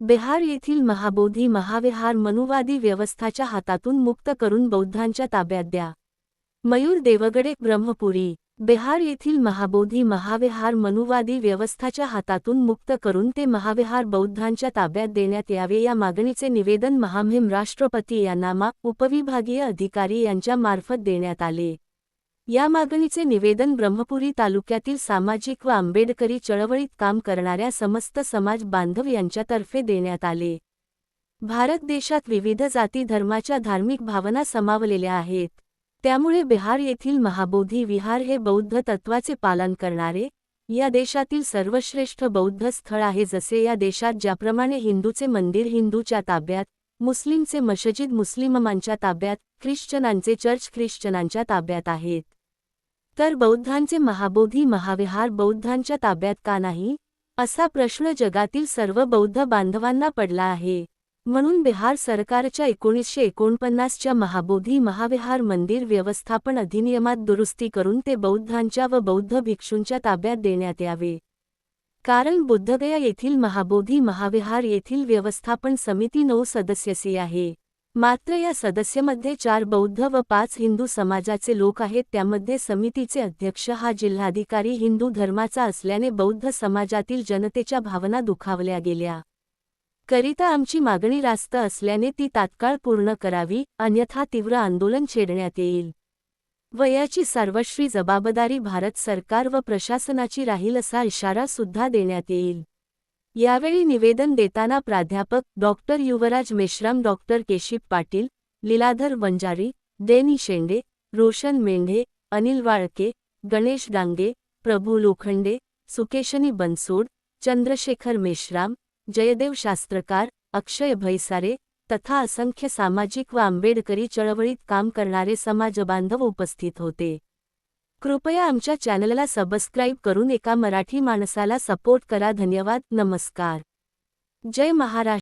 बिहार येथील महाबोधी महाविहार मनुवादी व्यवस्थाच्या हातातून मुक्त करून बौद्धांच्या ताब्यात द्या. मयूर देवगडे ब्रह्मपुरी. बिहार येथील महाबोधी महाविहार मनुवादी व्यवस्थाच्या हातातून मुक्त करून ते महाविहार बौद्धांच्या ताब्यात देण्यात यावे या मागणीचे निवेदन महामहिम राष्ट्रपती यांना मा उपविभागीय अधिकारी यांच्या मार्फत देण्यात आले. या मागणीचे निवेदन ब्रह्मपुरी तालुक्यातील सामाजिक व आंबेडकरी चळवळीत काम करणाऱ्या समस्त समाज बांधव यांच्यातर्फे देण्यात आले. भारत देशात विविध जाती धर्माच्या धार्मिक भावना समावलेल्या आहेत. त्यामुळे बिहार येथील महाबोधी विहार हे बौद्ध तत्वाचे पालन करणारे या देशातील सर्वश्रेष्ठ बौद्ध स्थळ आहे जसे या देशात ज्याप्रमाणे हिंदूचे मंदिर हिंदूच्या ताब्यात मुस्लिमचे मशजिद मुस्लिमांच्या ताब्यात ख्रिश्चनांचे चर्च ख्रिश्चनांच्या ताब्यात आहेत. तर बौद्धांचे महाबोधी महाविहार बौद्धांच्या ताब्यात का नाही? असा प्रश्न जगातील सर्व बौद्ध बांधवांना पडला आहे. म्हणून बिहार सरकारच्या एकोणीसशे एकोणपन्नासच्या महाबोधी महाविहार मंदिर व्यवस्थापन अधिनियमात दुरुस्ती करून ते बौद्धांच्या व बौद्ध भिक्षूंच्या ताब्यात देण्यात यावे. कारण बुद्धगया येथील महाबोधी महाविहार येथील व्यवस्थापन समिती नऊ सदस्यसी आहे. मात्र या सदस्यमध्ये चार बौद्ध व पाच हिंदू समाजाचे लोक आहेत. त्यामध्ये समितीचे अध्यक्ष हा जिल्हाधिकारी हिंदू धर्माचा असल्याने बौद्ध समाजातील जनतेच्या भावना दुखावल्या गेल्या. करिता आमची मागणी रास्त असल्याने ती तात्काळ पूर्ण करावी अन्यथा तीव्र आंदोलन छेडण्यात येईल. वयाची सर्वश्री जबाबदारी भारत सरकार व प्रशासनाची राहील असा इशारा सुद्धा देण्यात येईल. यावेळी निवेदन देताना प्राध्यापक डॉक्टर युवराज मेश्राम डॉक्टर केशिप पाटील, लीलाधर वंजारी, डेनी शेंडे, रोशन मेंढे, अनिल वाळके, गणेश डांगे, प्रभू लोखंडे, सुकेशनी बनसोड, चंद्रशेखर मेश्राम, जयदेव शास्त्रकार, अक्षय भैसारे तथा असंख्य सामाजिक व आंबेडकरी चळवळीत काम करणारे समाजबांधव उपस्थित होते. कृपया आमच्या चॅनलला सबस्क्राईब करून एका मराठी माणसाला सपोर्ट करा. धन्यवाद. नमस्कार. जय महाराष्ट्र.